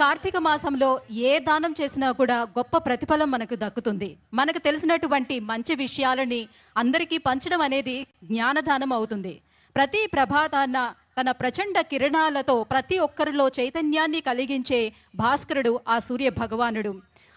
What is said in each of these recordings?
కార్తీక మాసంలో ఏ దానం చేసినా కూడా గొప్ప ప్రతిఫలం మనకు దక్కుతుంది. మనకు తెలిసినటువంటి మంచి విషయాలని అందరికీ పంచడం అనేది జ్ఞానదానం అవుతుంది. ప్రతి ప్రభాతాన్న తన ప్రచండ కిరణాలతో ప్రతి ఒక్కరిలో చైతన్యాన్ని కలిగించే భాస్కరుడు ఆ సూర్య భగవానుడు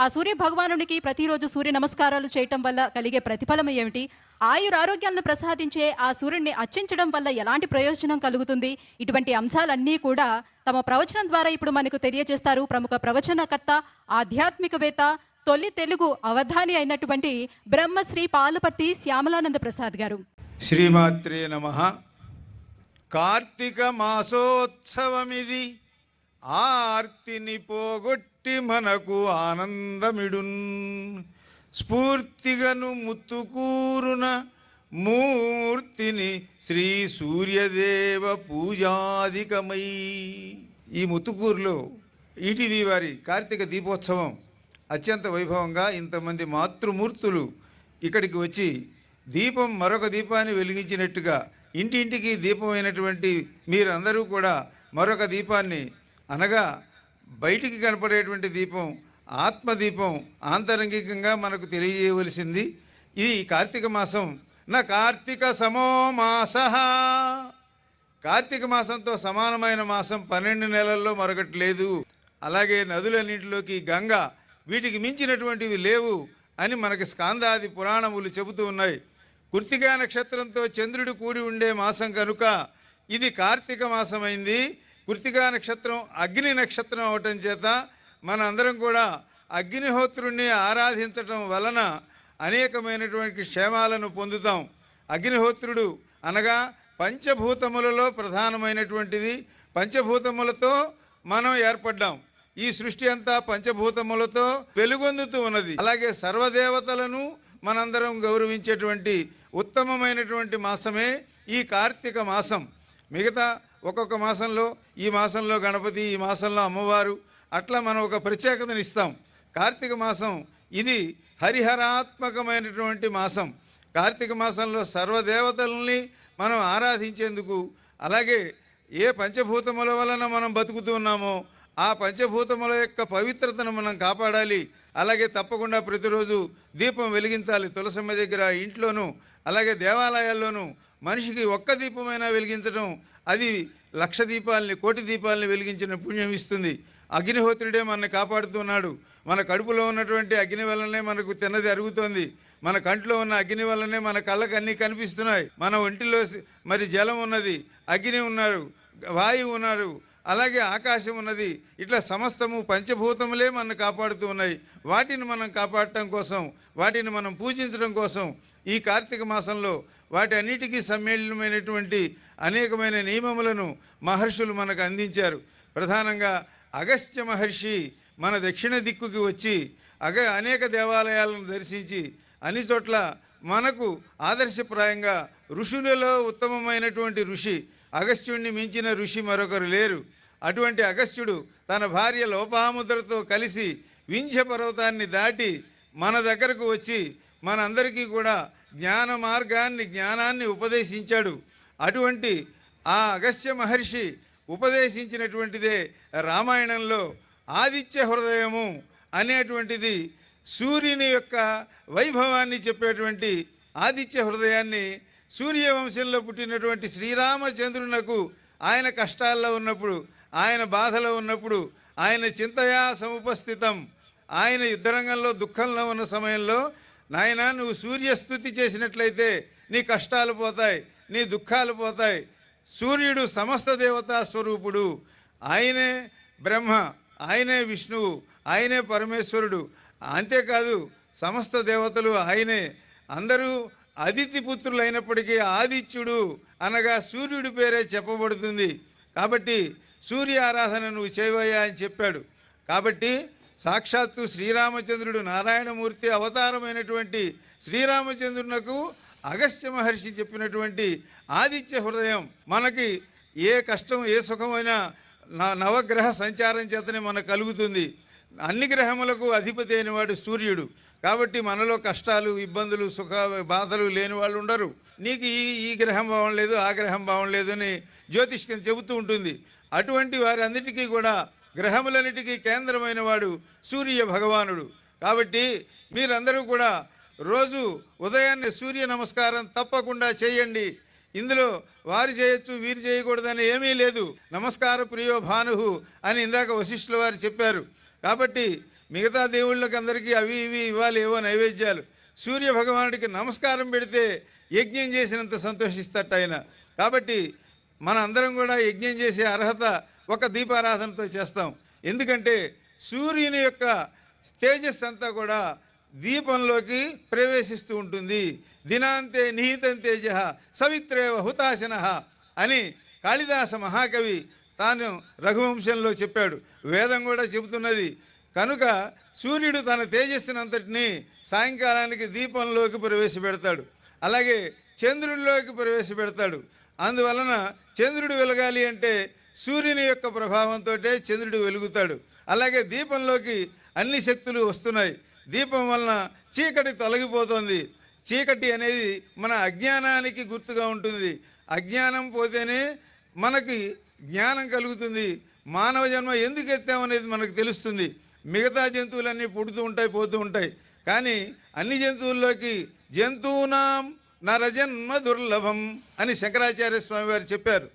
ఆ సూర్య భగవానునికి ప్రతిరోజు సూర్య నమస్కారాలు చేయటం వల్ల కలిగే ప్రతిఫలం ఏమిటి? ఆయుర ఆరోగ్యాలను ప్రసాదించే ఆ సూర్యుడిని అర్చించడం వల్ల ఎలాంటి ప్రయోజనం కలుగుతుంది? ఇటువంటి అంశాలన్నీ కూడా తమ ప్రవచనం ద్వారా ఇప్పుడు మనకు తెలియజేస్తారు ప్రముఖ ప్రవచనకర్త ఆధ్యాత్మికవేత్త తొలి తెలుగు అవధాని అయినటువంటి బ్రహ్మశ్రీ పాలపర్తి శ్యామలానంద ప్రసాద్ గారు. శ్రీమాత్రే నమ. కార్తీక మాసోత్సవమిది. ఆర్తిని పోగొట్టి మనకు ఆనందమిడున్. స్ఫూర్తిగను ముత్తుకూరున మూర్తిని శ్రీ సూర్యదేవ పూజాధికమై. ఈ ముత్తుకూరులో ఈటీవీ వారి కార్తీక దీపోత్సవం అత్యంత వైభవంగా ఇంతమంది మాతృమూర్తులు ఇక్కడికి వచ్చి దీపం మరొక దీపాన్ని వెలిగించినట్టుగా ఇంటింటికి దీపమైనటువంటి మీరందరూ కూడా మరొక దీపాన్ని అనగా బయటికి కనపడేటువంటి దీపం ఆత్మదీపం ఆంతరంగికంగా మనకు తెలియజేయవలసింది. ఈ కార్తీక మాసం నా కార్తీక సమో మాస. కార్తీక మాసంతో సమానమైన మాసం పన్నెండు నెలల్లో మరొకటి లేదు. అలాగే నదులన్నింటిలోకి గంగ వీటికి మించినటువంటివి లేవు అని మనకి స్కాందాది పురాణములు చెబుతూ ఉన్నాయి. కృతికా నక్షత్రంతో చంద్రుడు కూడి ఉండే మాసం కనుక ఇది కార్తీక మాసమైంది. కృతికా నక్షత్రం అగ్ని నక్షత్రం అవటం చేత మన అందరం కూడా అగ్నిహోత్రుణ్ణి ఆరాధించటం వలన అనేకమైనటువంటి క్షేమాలను పొందుతాం. అగ్నిహోత్రుడు అనగా పంచభూతములలో ప్రధానమైనటువంటిది. పంచభూతములతో మనం ఏర్పడ్డాం. ఈ సృష్టి అంతా పంచభూతములతో వెలుగొందుతూ ఉన్నది. అలాగే సర్వదేవతలను మనందరం గౌరవించేటువంటి ఉత్తమమైనటువంటి మాసమే ఈ కార్తీక మాసం. మిగతా ఒక్కొక్క మాసంలో ఈ మాసంలో గణపతి ఈ మాసంలో అమ్మవారు అట్లా మనం ఒక ప్రత్యేకతను ఇస్తాం. కార్తీక మాసం ఇది హరిహరాత్మకమైనటువంటి మాసం. కార్తీక మాసంలో సర్వదేవతల్ని మనం ఆరాధించేందుకు అలాగే ఏ పంచభూతముల వలన మనం బతుకుతూ ఉన్నామో ఆ పంచభూతముల యొక్క పవిత్రతను మనం కాపాడాలి. అలాగే తప్పకుండా ప్రతిరోజు దీపం వెలిగించాలి. తులసమ్మ దగ్గర ఇంట్లోనూ అలాగే దేవాలయాల్లోనూ మనిషికి ఒక్క దీపమైనా వెలిగించడం అది లక్ష దీపాలని కోటి దీపాలని వెలిగించిన పుణ్యం ఇస్తుంది. అగ్నిహోత్రుడే మనల్ని కాపాడుతున్నాడు. మన కడుపులో ఉన్నటువంటి అగ్ని వల్లనే మనకు తిన్నది అరుగుతోంది. మన కంట్లో ఉన్న అగ్ని వల్లనే మన కళ్ళకు అన్నీ కనిపిస్తున్నాయి. మన ఒంటిలో మరి జలం ఉన్నది. అగ్ని ఉన్నారు వాయువు ఉన్నారు. అలాగే ఆకాశం ఉన్నది. ఇట్లా సమస్తము పంచభూతములే మనం కాపాడుతూ ఉన్నాయి. వాటిని మనం కాపాడటం కోసం వాటిని మనం పూజించడం కోసం ఈ కార్తీక మాసంలో వాటి అన్నిటికీ సమ్మేళనమైనటువంటి అనేకమైన నియమములను మహర్షులు మనకు అందించారు. ప్రధానంగా అగస్త్య మహర్షి మన దక్షిణ దిక్కుకి వచ్చి అగ అనేక దేవాలయాలను దర్శించి అన్ని చోట్ల మనకు ఆదర్శప్రాయంగా ఋషులలో ఉత్తమమైనటువంటి ఋషి అగస్త్యుణ్ణి మించిన ఋషి మరొకరు లేరు. అటువంటి అగస్త్యుడు తన భార్య లోపాముద్రతో కలిసి వింధ్య పర్వతాన్ని దాటి మన దగ్గరకు వచ్చి మనందరికీ కూడా జ్ఞాన మార్గాన్ని జ్ఞానాన్ని ఉపదేశించాడు. అటువంటి ఆ అగస్త్య మహర్షి ఉపదేశించినటువంటిదే రామాయణంలో ఆదిత్య హృదయము అనేటువంటిది సూర్యుని యొక్క వైభవాన్ని చెప్పేటువంటి ఆదిత్య హృదయాన్ని సూర్యవంశంలో పుట్టినటువంటి శ్రీరామచంద్రునకు ఆయన కష్టాల్లో ఉన్నప్పుడు ఆయన బాధలో ఉన్నప్పుడు ఆయన చింతయా సముపస్థితం ఆయన యుద్ధరంగంలో దుఃఖంలో ఉన్న సమయంలో నాయన నువ్వు సూర్యస్థుతి చేసినట్లయితే నీ కష్టాలు పోతాయి నీ దుఃఖాలు పోతాయి. సూర్యుడు సమస్త దేవతా స్వరూపుడు. ఆయనే బ్రహ్మ ఆయనే విష్ణువు ఆయనే పరమేశ్వరుడు. అంతేకాదు సమస్త దేవతలు ఆయనే. అందరూ అదితి పుత్రులు అయినప్పటికీ ఆదిత్యుడు అనగా సూర్యుడి పేరే చెప్పబడుతుంది. కాబట్టి సూర్య ఆరాధన నువ్వు చేయవయ్యా అని చెప్పాడు. కాబట్టి సాక్షాత్తు శ్రీరామచంద్రుడు నారాయణమూర్తి అవతారమైనటువంటి శ్రీరామచంద్రునకు అగస్త్య మహర్షి చెప్పినటువంటి ఆదిత్య హృదయం మనకి ఏ కష్టం ఏ సుఖమైనా న- నవగ్రహ సంచారం చేతనే మనకు కలుగుతుంది. అన్ని గ్రహములకు అధిపతి అయినవాడు సూర్యుడు. కాబట్టి మనలో కష్టాలు ఇబ్బందులు సుఖ బాధలు లేని వాళ్ళు ఉండరు. నీకు ఈ ఈ గ్రహం బాగుండలేదు ఆ గ్రహం బాగుండలేదు అని జ్యోతిష్కం చెబుతూ ఉంటుంది. అటువంటి వారందరికీ కూడా గ్రహములన్నిటికీ కేంద్రమైన వాడు సూర్య భగవానుడు. కాబట్టి మీరందరూ కూడా రోజు ఉదయాన్నే సూర్య నమస్కారం తప్పకుండా చేయండి. ఇందులో వారు చేయొచ్చు వీరు చేయకూడదని ఏమీ లేదు. నమస్కార ప్రియో భాను అని ఇందాక వశిష్ఠుల వారు చెప్పారు. కాబట్టి మిగతా దేవుళ్ళకి అందరికీ అవి ఇవి ఇవ్వాలి ఏవో నైవేద్యాలు. సూర్య భగవానుడికి నమస్కారం పెడితే యజ్ఞం చేసినంత సంతోషిస్తట ఆయన. కాబట్టి మన అందరం కూడా యజ్ఞం చేసే అర్హత ఒక దీపారాధనతో చేస్తాం. ఎందుకంటే సూర్యుని యొక్క తేజస్ అంతా కూడా దీపంలోకి ప్రవేశిస్తూ ఉంటుంది. దినాంతే నిహితం తేజ సవిత్రేవ హుతాశన అని కాళిదాస మహాకవి తాను రఘువంశంలో చెప్పాడు. వేదం కూడా చెబుతున్నది. కనుక సూర్యుడు తన తేజస్సునంతటిని సాయంకాలానికి దీపంలోకి ప్రవేశపెడతాడు. అలాగే చంద్రుడిలోకి ప్రవేశపెడతాడు. అందువలన చంద్రుడు వెలగాలి అంటే సూర్యుని యొక్క ప్రభావంతో చంద్రుడు వెలుగుతాడు. అలాగే దీపంలోకి అన్ని శక్తులు వస్తున్నాయి. దీపం వలన చీకటి తొలగిపోతుంది. చీకటి అనేది మన అజ్ఞానానికి గుర్తుగా ఉంటుంది. అజ్ఞానం పోతేనే మనకి జ్ఞానం కలుగుతుంది. మానవ జన్మ ఎందుకు ఎత్తామనేది మనకు తెలుస్తుంది. మిగతా జంతువులన్నీ పుడుతూ ఉంటాయి పోతూ ఉంటాయి. కానీ అన్ని జంతువుల్లోకి జంతువునాం నరజన్మ దుర్లభం అని శంకరాచార్య స్వామి వారు చెప్పారు.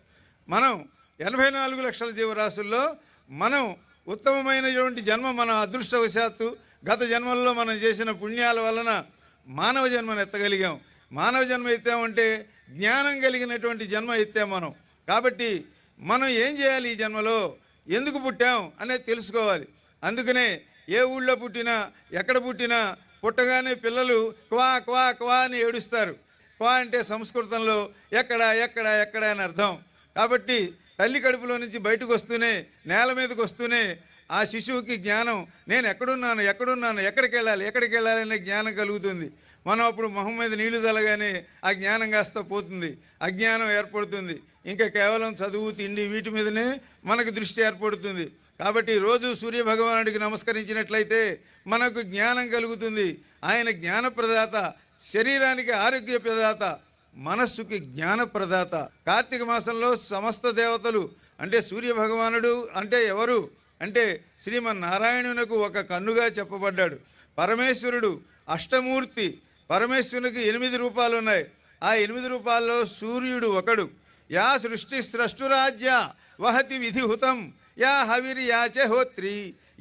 మనం ఎనభై నాలుగు లక్షల జీవరాశుల్లో మనం ఉత్తమమైనటువంటి జన్మ మన అదృష్టవశాత్తు గత జన్మల్లో మనం చేసిన పుణ్యాల వలన మానవ జన్మను ఎత్తగలిగాం. మానవ జన్మ ఎత్తామంటే జ్ఞానం కలిగినటువంటి జన్మ ఎత్తాం మనం. కాబట్టి మనం ఏం చేయాలి ఈ జన్మలో? ఎందుకు పుట్టాం? అనేది తెలుసుకోవాలి. అందుకనే ఏ ఊళ్ళో పుట్టినా ఎక్కడ పుట్టినా పుట్టగానే పిల్లలు క్వా క్వా క్వా అని ఏడుస్తారు. క్వా అంటే సంస్కృతంలో ఎక్కడ ఎక్కడ ఎక్కడ అని అర్థం. కాబట్టి తల్లి కడుపులో నుంచి బయటకు వస్తూనే నేల మీదకి వస్తూనే ఆ శిశువుకి జ్ఞానం నేను ఎక్కడున్నాను ఎక్కడున్నాను ఎక్కడికి వెళ్ళాలి ఎక్కడికి వెళ్ళాలి అనే జ్ఞానం కలుగుతుంది. మనం అప్పుడు మొహం మీద నీళ్ళు చల్లగానే ఆ జ్ఞానం కాస్త పోతుంది. అజ్ఞానం ఏర్పడుతుంది. ఇంకా కేవలం చదువు తిండి వీటి మీదనే మనకు దృష్టి ఏర్పడుతుంది. కాబట్టి రోజు సూర్య భగవానుడికి నమస్కరించినట్లయితే మనకు జ్ఞానం కలుగుతుంది. ఆయన జ్ఞాన ప్రదాత శరీరానికి ఆరోగ్య ప్రదాత మనస్సుకి జ్ఞాన ప్రదాత కార్తీక మాసంలో సమస్త దేవతలు అంటే సూర్య భగవానుడు అంటే ఎవరు? అంటే శ్రీమన్నారాయణునకు ఒక కన్నుగా చెప్పబడ్డాడు. పరమేశ్వరుడు అష్టమూర్తి. పరమేశ్వరునికి ఎనిమిది రూపాలు ఉన్నాయి. ఆ ఎనిమిది రూపాల్లో సూర్యుడు ఒకడు. యా సృష్టి స్రష్టురాజ్య. వహతి విధిహుతం యా హవిర్యాచ హోత్రి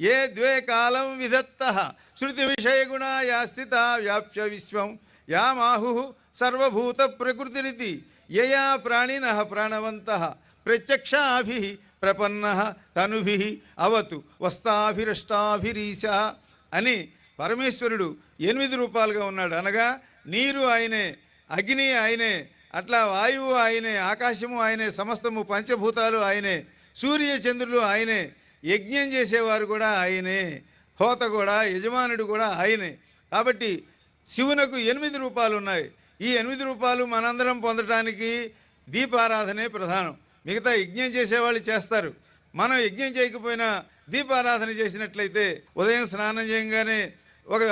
ఏ ద్వే కాలం విధత్త శృతి విషయగుణ యా స్థిత వ్యాప్య విశ్వం యా మాహు సర్వభూత ప్రకృతిరితి యయా ప్రాణిన ప్రాణవంత ప్రత్యక్షాభి ప్రపన్న తనుభి అవతు వస్తాభిరష్టాభిరీశ అని పరమేశ్వరుడు ఎనిమిది రూపాలుగా ఉన్నాడు. అనగా నీరు ఆయనే అగ్ని ఆయనే అట్లా వాయువు ఆయనే ఆకాశము ఆయనే సమస్తము పంచభూతాలు ఆయనే సూర్య చంద్రులు ఆయనే యజ్ఞం చేసేవారు కూడా ఆయనే హోత కూడా యజమానుడు కూడా ఆయనే. కాబట్టి శివునకు ఎనిమిది రూపాలు ఉన్నాయి. ఈ ఎనిమిది రూపాలు మనందరం పొందటానికి దీపారాధనే ప్రధానం. మిగతా యజ్ఞం చేసేవాళ్ళు చేస్తారు. మనం యజ్ఞం చేయకపోయినా దీపారాధన చేసినట్లయితే ఉదయం స్నానం చేయగానే ఒక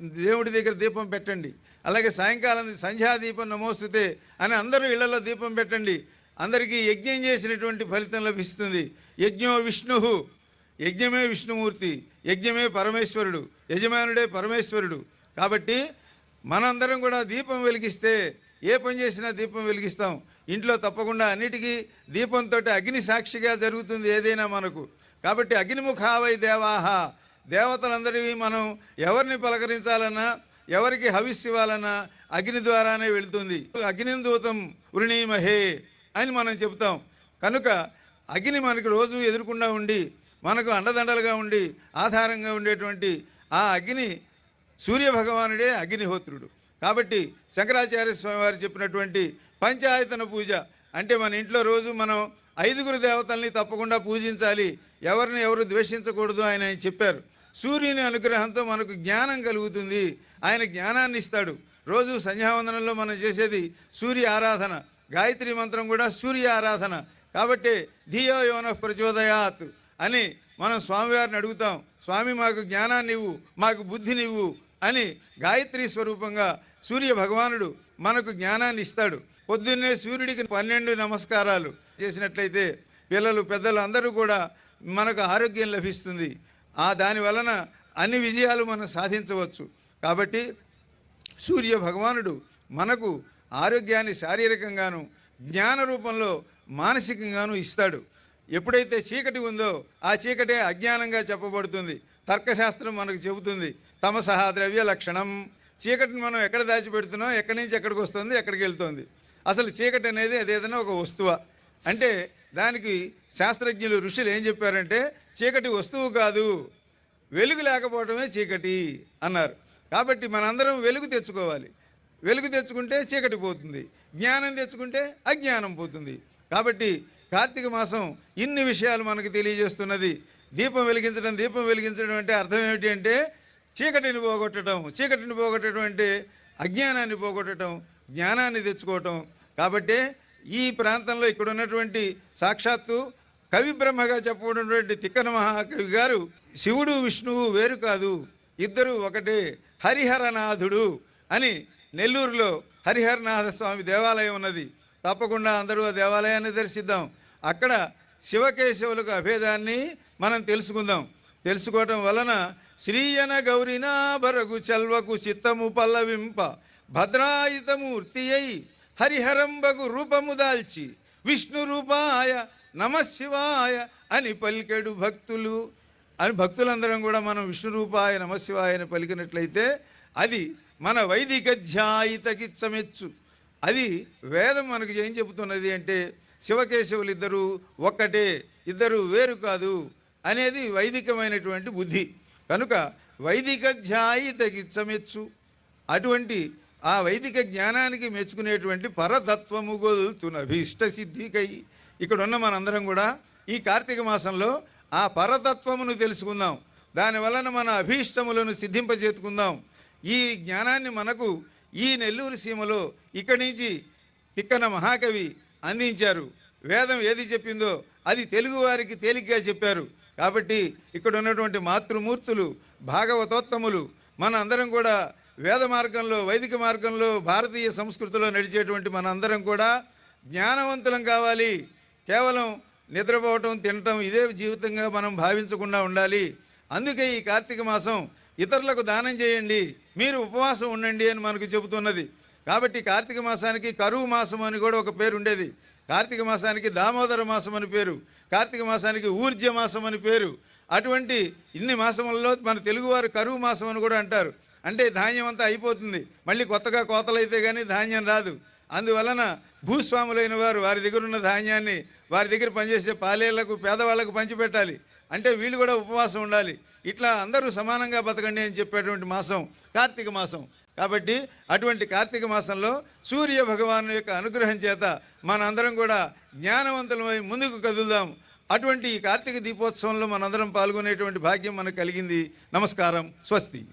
దేవుడి దగ్గర దీపం పెట్టండి. అలాగే సాయంకాలం సంధ్యా దీపం నమోస్తుతే అని అందరూ ఇళ్ళలో దీపం పెట్టండి. అందరికీ యజ్ఞం చేసినటువంటి ఫలితం లభిస్తుంది. యజ్ఞో విష్ణు. యజ్ఞమే విష్ణుమూర్తి. యజ్ఞమే పరమేశ్వరుడు. యజమానుడే పరమేశ్వరుడు. కాబట్టి మనందరం కూడా దీపం వెలిగిస్తే ఏ పని చేసినా దీపం వెలిగిస్తాం. ఇంట్లో తప్పకుండా అన్నిటికీ దీపంతో అగ్ని సాక్షిగా జరుగుతుంది ఏదైనా మనకు. కాబట్టి అగ్నిముఖావై దేవాహ. దేవతలందరివి మనం ఎవరిని పలకరించాలన్నా ఎవరికి హవిస్సు వలన అగ్ని ద్వారానే వెళుతుంది. అగ్నిదూతం వృణీమహే అని మనం చెప్తాం కనుక అగ్ని మనకు రోజు ఎదురుకుండా ఉండి మనకు అండదండలుగా ఉండి ఆధారంగా ఉండేటువంటి ఆ అగ్ని సూర్య భగవానుడే అగ్నిహోత్రుడు. కాబట్టి శంకరాచార్య స్వామి వారు చెప్పినటువంటి పంచాయతన పూజ అంటే మన ఇంట్లో రోజు మనం ఐదుగురు దేవతల్ని తప్పకుండా పూజించాలి. ఎవరిని ఎవరు ద్వేషించకూడదు ఆయన ఆయన చెప్పారు. సూర్యుని అనుగ్రహంతో మనకు జ్ఞానం కలుగుతుంది. ఆయన జ్ఞానాన్ని ఇస్తాడు. రోజు సంధ్యావందనంలో మనం చేసేది సూర్య ఆరాధన. గాయత్రి మంత్రం కూడా సూర్య ఆరాధన. కాబట్టి ధియో యోన ప్రచోదయాత్ అని మనం స్వామివారిని అడుగుతాం. స్వామి మాకు జ్ఞానాన్ని ఇవ్వు మాకు బుద్ధినివ్వు అని గాయత్రి స్వరూపంగా సూర్య భగవానుడు మనకు జ్ఞానాన్ని ఇస్తాడు. పొద్దున్నే సూర్యుడికి పన్నెండు నమస్కారాలు చేసినట్లయితే పిల్లలు పెద్దలు అందరూ కూడా మనకు ఆరోగ్యం లభిస్తుంది. ఆ దాని వలన అన్ని విజయాలు మనం సాధించవచ్చు. కాబట్టి సూర్య భగవానుడు మనకు ఆరోగ్యాన్ని శారీరకంగాను జ్ఞాన రూపంలో మానసికంగాను ఇస్తాడు. ఎప్పుడైతే చీకటి ఉందో ఆ చీకటే అజ్ఞానంగా చెప్పబడుతుంది. తర్కశాస్త్రం మనకు చెబుతుంది తమసహ ద్రవ్య లక్షణం. చీకటిని మనం ఎక్కడ దాచిపెడుతున్నాం? ఎక్కడి నుంచి ఎక్కడికి వస్తుంది? ఎక్కడికి వెళ్తుంది? అసలు చీకటి అనేది అదేదైనా ఒక వస్తువ? అంటే దానికి శాస్త్రజ్ఞులు ఋషులు ఏం చెప్పారంటే చీకటి వస్తువు కాదు వెలుగు లేకపోవడమే చీకటి అన్నారు. కాబట్టి మనందరం వెలుగు తెచ్చుకోవాలి. వెలుగు తెచ్చుకుంటే చీకటి పోతుంది. జ్ఞానం తెచ్చుకుంటే అజ్ఞానం పోతుంది. కాబట్టి కార్తీక మాసం ఇన్ని విషయాలు మనకు తెలియజేస్తున్నది. దీపం వెలిగించడం దీపం వెలిగించడం అంటే అర్థం ఏమిటి అంటే చీకటిని పోగొట్టడం. చీకటిని పోగొట్టడం అంటే అజ్ఞానాన్ని పోగొట్టడం జ్ఞానాన్ని తెచ్చుకోవటం. కాబట్టి ఈ ప్రాంతంలో ఇక్కడ ఉన్నటువంటి సాక్షాత్తు కవి బ్రహ్మగా చెప్పుకున్నటువంటి తిక్కన మహాకవి గారు శివుడు విష్ణువు వేరు కాదు. ఇద్దరు ఒకటే హరిహరనాథుడు అని నెల్లూరులో హరిహరనాథ స్వామి దేవాలయం ఉన్నది. తప్పకుండా అందరూ ఆ దేవాలయాన్ని దర్శిద్దాం. అక్కడ శివకేశవులకు అభేదాన్ని మనం తెలుసుకుందాం. తెలుసుకోవటం వలన శ్రీయన గౌరినా బరగు చల్వకు చిత్తము పల్లవింప భద్రాయుతమూర్తి అయి హరిహరంబగు రూపము దాల్చి విష్ణు రూపాయ నమశివాయ అని పలికెడు భక్తులు. అని భక్తులందరం కూడా మనం విష్ణు రూపాయ పలికినట్లయితే అది మన వైదిక ధ్యాయితకిచ్చమెచ్చు అది వేదం మనకు ఏం చెబుతున్నది అంటే శివకేశవులు ఇద్దరు ఒక్కటే ఇద్దరు వేరు కాదు అనేది వైదికమైనటువంటి బుద్ధి. కనుక వైదిక ధ్యాయి తగిచ్చమెచ్చు అటువంటి ఆ వైదిక జ్ఞానానికి మెచ్చుకునేటువంటి పరతత్వము గొల్తున అభీష్ట సిద్ధికై. ఇక్కడ ఉన్న మనందరం కూడా ఈ కార్తీక మాసంలో ఆ పరతత్వమును తెలుసుకుందాం. దాని వలన మన అభీష్టములను సిద్ధింపజేతుకుందాం. ఈ జ్ఞానాన్ని మనకు ఈ నెల్లూరు సీమలో ఇక్కడి నుంచి తిక్కన మహాకవి అందించారు. వేదం ఏది చెప్పిందో అది తెలుగువారికి తేలిగ్గా చెప్పారు. కాబట్టి ఇక్కడ ఉన్నటువంటి మాతృమూర్తులు భాగవతోత్తములు మన అందరం కూడా వేద మార్గంలో వైదిక మార్గంలో భారతీయ సంస్కృతిలో నడిచేటువంటి మన అందరం కూడా జ్ఞానవంతులం కావాలి. కేవలం నిద్రపోవటం తినటం ఇదే జీవితంగా మనం భావించకుండా ఉండాలి. అందుకే ఈ కార్తీక మాసం ఇతరులకు దానం చేయండి మీరు ఉపవాసం ఉండండి అని మనకు చెబుతున్నది. కాబట్టి కార్తీక మాసానికి కరువు మాసం అని కూడా ఒక పేరు ఉండేది. కార్తీక మాసానికి దామోదర మాసం అని పేరు కార్తీక మాసానికి ఊర్జ మాసం అని పేరు. అటువంటి ఇన్ని మాసములలో మన తెలుగువారు కరువు మాసం అని కూడా అంటారు. అంటే ధాన్యం అంతా అయిపోతుంది. మళ్ళీ కొత్తగా కోతలైతే కానీ ధాన్యం రాదు. అందువలన భూస్వాములైన వారు వారి దగ్గర ఉన్న ధాన్యాన్ని వారి దగ్గర పనిచేసే పాలేళ్ళకు పేదవాళ్ళకు పంచిపెట్టాలి. అంటే వీళ్ళు కూడా ఉపవాసం ఉండాలి. ఇట్లా అందరూ సమానంగా బతకండి అని చెప్పేటువంటి మాసం కార్తీక మాసం. కాబట్టి అటువంటి కార్తీక మాసంలో సూర్య భగవాను యొక్క అనుగ్రహం చేత మనందరం కూడా జ్ఞానవంతులమై ముందుకు కదులుదాం. అటువంటి ఈ కార్తీక దీపోత్సవంలో మనందరం పాల్గొనేటువంటి భాగ్యం మనకు కలిగింది. నమస్కారం. స్వస్తి.